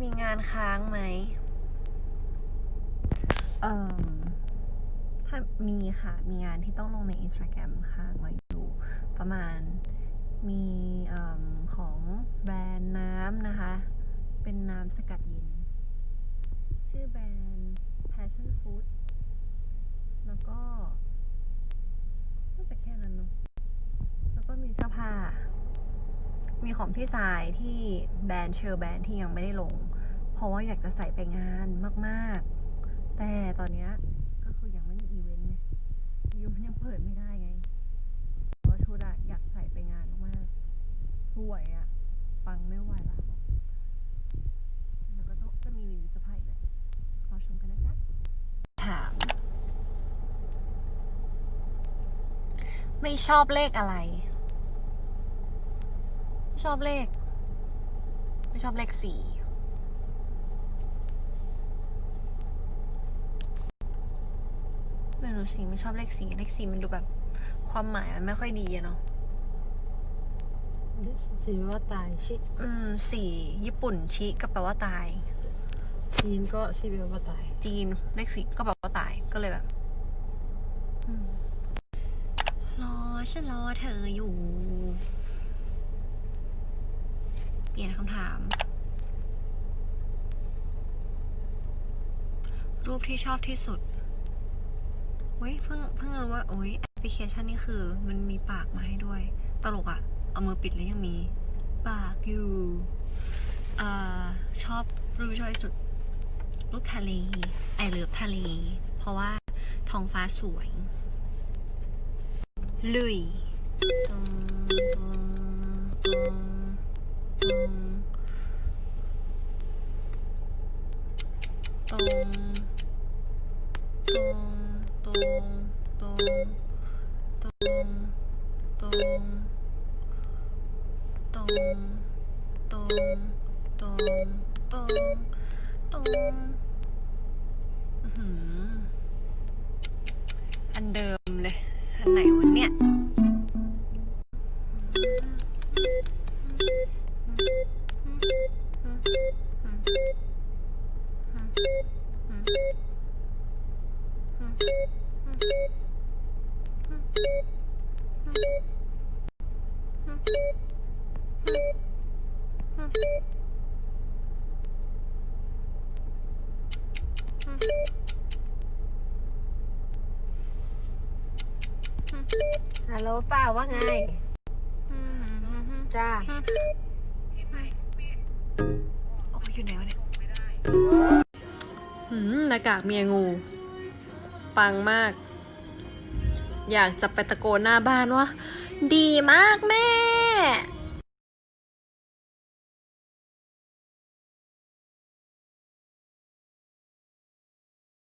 มีงานค้างไหม เอ่อ ถ้ามีค่ะ มีงานที่ต้องลงใน Instagram ค้างไว้อยู่ประมาณ มีเอของแบรนด์น้ำนะคะ เป็นน้ำสกัดเย็น ชื่อแบรนด์ Passion Fruit แล้วก็น่าจะแค่นั้นเนอะแล้วก็มีเสื้อผ้า มีของพี่สายที่แบรนด์เชลแบรนด์ที่ยังไม่ได้ลง เพราะว่าอยากจะใส่ไปงานมากๆ แต่ตอนเนี้ยก็คือยังไม่มีอีเวนต์ไงอีเวนยังเปิดไม่ได้ไงเพราะว่าชุดอะอยากใส่ไปงานมากๆสวยอะปังไม่ไหวละแล้วก็จะมีรีวิวสื้อผ้าอีกแหละรอชมกันนะจ๊ะถามไม่ชอบเลขอะไร ชอบเลข ไม่ชอบเลขสี่ไม่รู้สิไม่ชอบเลขสี่เลขสี่มันดูแบบ ความหมายมันไม่ค่อยดีอะเนาะสีว่าตายชิอืมสี่ญี่ปุ่นชิก็แปลว่าตาย จีนก็ชิแปลว่าตาย จีนเลขสี่ก็แปลว่าตายก็เลยแบบอืมรอฉันรอเธออยู่เป ลี่ยนคำถาม รูปที่ชอบที่สุดเฮ้ยเพิ่งเพิ่งรู้ว่าโอ้ยแอปพลิเคชันนี้คือ มันมีปากมาให้ด้วย ตลกอะเอามือปิดแล้วยังมี ปากอยู่อ่าชอบรูปที่ชอบที่สุด รูปทะเลไอเลิฟทะเล เพราะว่าท้องฟ้าสวย ลุยตรง ตรงตรงตรงตรงตรงอันเดิมเลย อันไหนวันเนี้ย ฮัลโหลป้าว่าไง จ้า โอ้ยอยู่ไหนวะเนี่ยหืมหน้ากากเมียงู ปังมาก อยากจะไปตะโกนหน้าบ้านว่า ดีมากแม่